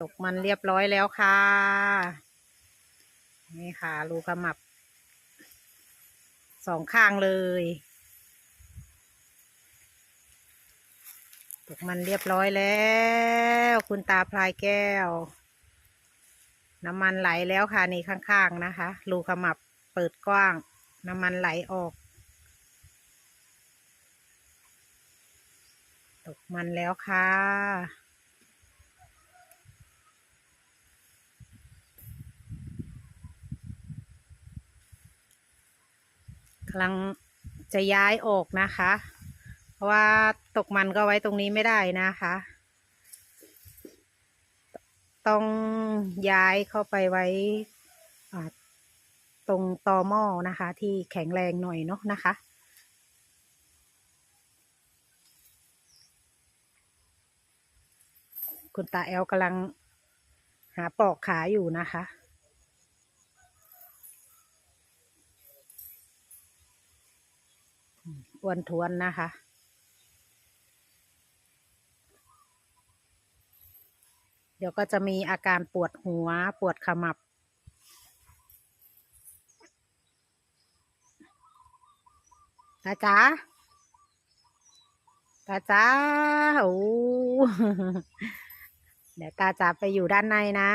ตกมันเรียบร้อยแล้วค่ะ นี่ค่ะ รูขมับ สองข้างเลย ตกมันเรียบร้อยแล้ว คุณตาพลายแก้ว น้ำมันไหลแล้วค่ะ นี่ข้างๆนะคะ รูขมับเปิดกว้าง น้ำมันไหลออก ตกมันแล้วค่ะ กำลังจะย้ายออกนะคะ เพราะว่าตกมันก็ไว้ตรงนี้ไม่ได้นะคะ ต้องย้ายเข้าไปไว้ตรงตอหม้อนะคะ ที่แข็งแรงหน่อยเนาะนะคะคุณตาแอลกำลังหาปลอกขาอยู่นะคะ อ้วนทวนนะคะ เดี๋ยวก็จะมีอาการปวดหัวปวดขมับ ตาจ๋าตาจ๋าโอ้เดี๋ยวตาจ๋าไปอยู่ด้านในนะ